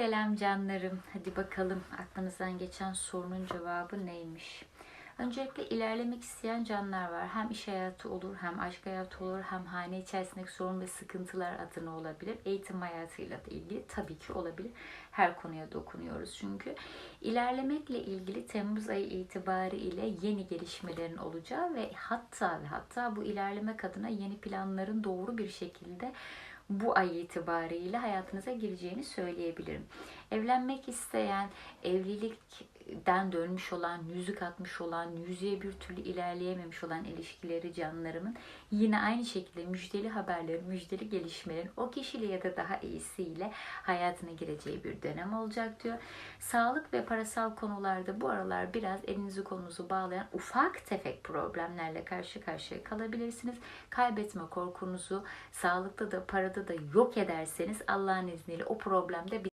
Selam canlarım. Hadi bakalım aklınızdan geçen sorunun cevabı neymiş? Öncelikle ilerlemek isteyen canlar var. Hem iş hayatı olur, hem aşk hayatı olur, hem hane içerisindeki sorun ve sıkıntılar adına olabilir. Eğitim hayatıyla da ilgili tabii ki olabilir. Her konuya dokunuyoruz çünkü. İlerlemekle ilgili Temmuz ayı itibariyle yeni gelişmelerin olacağı ve hatta ve hatta bu ilerlemek adına yeni planların doğru bir şekilde bu ay itibariyle hayatınıza gireceğini söyleyebilirim. Evlenmek isteyen, evlilikten dönmüş olan, yüzük atmış olan, yüzüğe bir türlü ilerleyememiş olan ilişkileri canlarımın yine aynı şekilde müjdeli haberlerin, müjdeli gelişmelerin o kişiyle ya da daha iyisiyle hayatına gireceği bir dönem olacak diyor. Sağlık ve parasal konularda bu aralar biraz elinizi kolunuzu bağlayan ufak tefek problemlerle karşı karşıya kalabilirsiniz. Kaybetme korkunuzu sağlıkta da parada da yok ederseniz Allah'ın izniyle o problem de